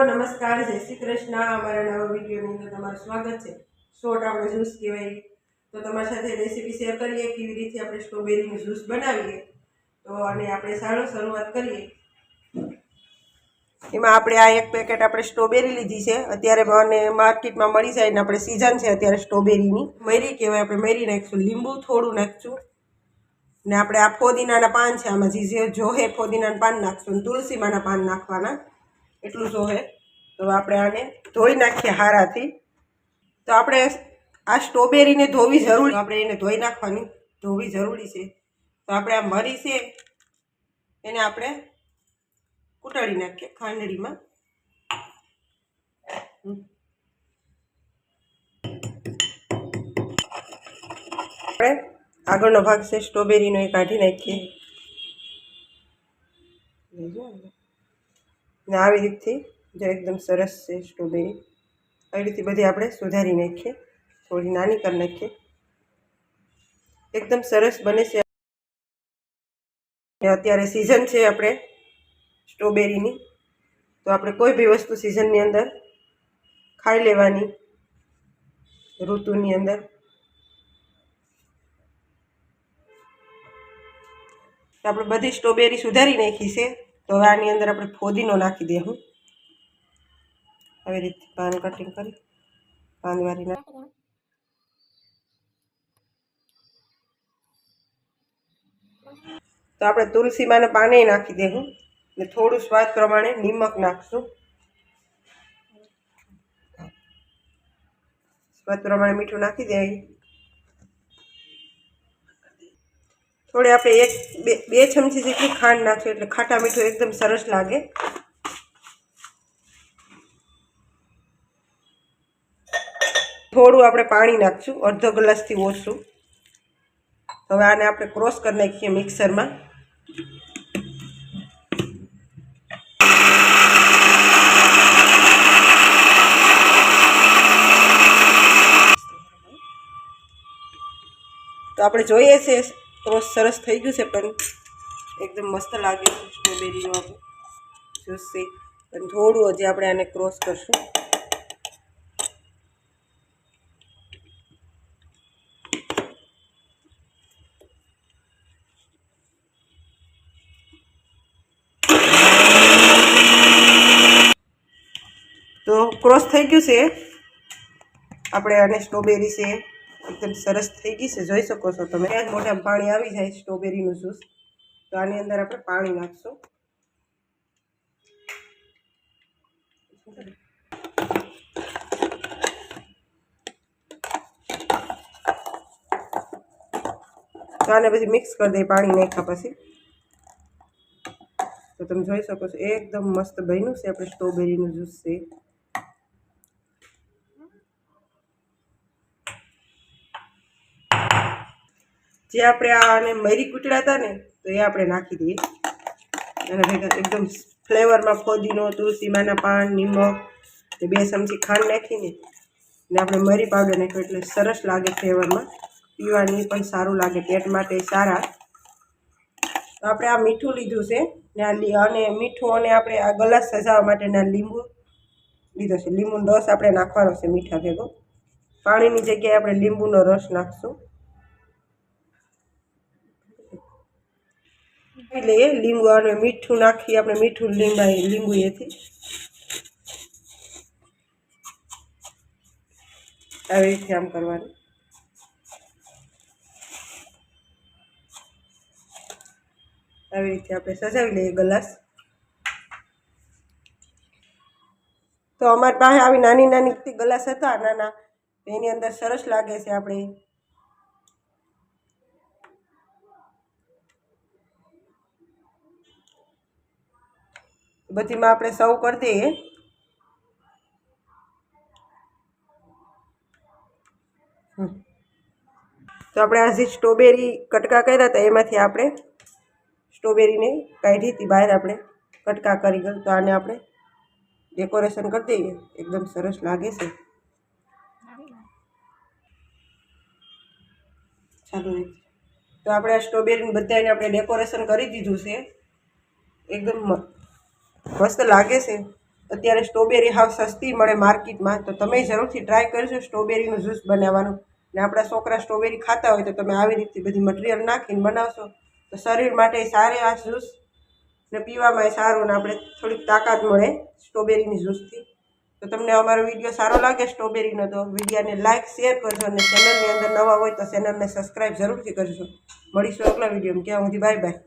નમસ્કાર. જય શ્રી કૃષ્ણ. અમારા નવા વિડીયોની અંદર તમારું સ્વાગત છે. શોર્ટ આપણે જ્યુસ કહેવાય. તો તમારી સાથે રેસીપી શેર કરીએ, કેવી રીતે આપણે સ્ટ્રોબેરીનું જ્યુસ બનાવીએ. તો અને આપણે સારો શરૂઆત કરીએ. એમાં આપણે આ એક પેકેટ આપણે સ્ટ્રોબેરી લીધી છે. અત્યારે મને માર્કેટમાં મળી જાય ને આપણે સિઝન છે અત્યારે સ્ટ્રોબેરીની. મરી કહેવાય, આપણે મરી નાખીશું. લીંબુ થોડું નાખીશું. ને આપણે આ ફોદીનાના પાન છે આમાં જે જોહે ફોદીનાના પાન નાખશું તુલસીમાંના પાન નાખવાના. એટલું જોવે. તો આપણે આને ધોઈ નાખીએ હારાથી. તો આપણે આ સ્ટ્રોબેરીને ધોવી જરૂરી આપણે એને ધોઈ નાખવાની. ધોવી જરૂરી છે. તો આપણે આ મરી છે, એને આપણે કૂટાડી નાખીએ ખાંડડીમાં આપણે આગળનો ભાગ છે, સ્ટ્રોબેરીનો એ કાઢી નાખીએ. ને આવી રીતથી જો એકદમ સરસ છે સ્ટ્રોબેરી, આવી રીતે બધી આપણે સુધારી નાખીએ, થોડી નાની કરી નાખીએ. એકદમ સરસ બને છે. અત્યારે સિઝન છે આપણે સ્ટ્રોબેરીની. તો આપણે કોઈ બી વસ્તુ સિઝનની અંદર ખાઈ લેવાની ઋતુની અંદર. આપણે બધી સ્ટ્રોબેરી સુધારી નાખી છે. તો હવે આની અંદર આપણે ફોદીનો નાખી દે હું. આવી રીતે પાન કટિંગ કરી, પાન વારી તો આપણે તુલસીમાંને પાને નાખી દેવું ને થોડું સ્વાદ પ્રમાણે નિમક નાખશું. સ્વાદ પ્રમાણે મીઠું નાખી દેવી થોડી આપણે એક, બે બે ચમચી જેટલી ખાંડ નાખશું એટલે ખાટા મીઠું એકદમ સરસ લાગે. થોડું આપણે પાણી નાખશું, અડધો ગ્લાસથી ઓછું. હવે આને આપણે ક્રોસ કરી નાખીએ મિક્સરમાં. તો આપણે જોઈએ છે ક્રોસ સરસ થઈ ગયું છે, પણ એકદમ મસ્ત લાગે છે સ્ટ્રોબેરીનો જ્યુસ છે પણ થોડું હજી આપણે આને ક્રોસ કરશું. તો ક્રોસ થઈ ગયું છે. આપણે આને સ્ટ્રોબેરી છે. એકદમ સરસ થઈ ગઈ છે. જોઈ શકો છો તમે. ત્યાં જ મોઢામાં પાણી આવી જાય, સ્ટ્રોબેરીનું જ્યુસ. તો આની અંદર આપણે પાણી નાખશું. તો આને પછી મિક્સ કરી દઈએ પાણી નાખ્યા પછી. તો તમે જોઈ શકો છો, એકદમ મસ્ત બન્યું છે આપણે સ્ટ્રોબેરીનું જ્યુસ છે. જે આપણે આને મરી કૂટડા હતા ને, તો એ આપણે નાખી દઈએ. અને ભેગા એકદમ ફ્લેવરમાં ફોદીનો, તુલસીમાના પાન, નિમક, ને બે ચમચી ખાંડ નાખીને, ને આપણે મરી પાવડર નાખ્યો એટલે સરસ લાગે ફ્લેવરમાં. પીવાની પણ સારું લાગે, પેટ માટે સારા. તો આપણે આ મીઠું લીધું છે, ને આ અને મીઠું અને આપણે આ ગલાસ સજાવવા માટેના લીંબુ લીધો છે. લીંબુનો રસ આપણે નાખવાનો છે મીઠા ભેગો. પાણીની જગ્યાએ આપણે લીંબુનો રસ નાખશું. એટલે એ લીંબુ અને મીઠું નાખી આપણે મીઠું લીંબા લીંબુ એથી આવી રીતે આમ કરવાનું આવી રીતે આપણે સજાવી લઈએ ગ્લાસ તો અમારી પાસે આવી નાની નાની ગ્લાસ હતા નાના એની અંદર સરસ લાગે છે આપણે બધીમાં આપણે સર્વ કરી દઈએ. તો આપણે આ જે સ્ટ્રોબેરી કટકા કર્યા હતા, એમાંથી આપણે સ્ટ્રોબેરીને કાઢી હતી બહાર આપણે કટકા કરી ગયું. તો આને આપણે ડેકોરેશન કરી દઈએ. એકદમ સરસ લાગે છે. ચાલો તો આપણે આ સ્ટ્રોબેરીને બધાને આપણે ડેકોરેશન કરી દીધું છે. એકદમ મસ્ત લાગે છે. અત્યારે સ્ટ્રોબેરી હાવ સસ્તી મળે માર્કેટમાં, તો તમે જરૂરથી ટ્રાય કરજો સ્ટ્રોબેરીનું જ્યુસ બનાવવાનું. ને આપણા છોકરા સ્ટ્રોબેરી ખાતા હોય તો તમે આવી રીતે બધી મટીરિયલ નાખીને બનાવશો. તો શરીર માટે સારી આ જ્યુસ ને પીવામાં સારું ને આપણે થોડીક તાકાત મળે સ્ટ્રોબેરીની જ્યુસથી તો તમને અમારો વીડિયો સારો લાગે સ્ટ્રોબેરીનો તો, વિડીયોને લાઇક શેર કરજો અને ચેનલની અંદર નવા હોય તો ચેનલને સબસ્ક્રાઈબ જરૂરથી કરજો. મળીશું આગલા વિડીયોમાં. ક્યાં સુધી બાય બાય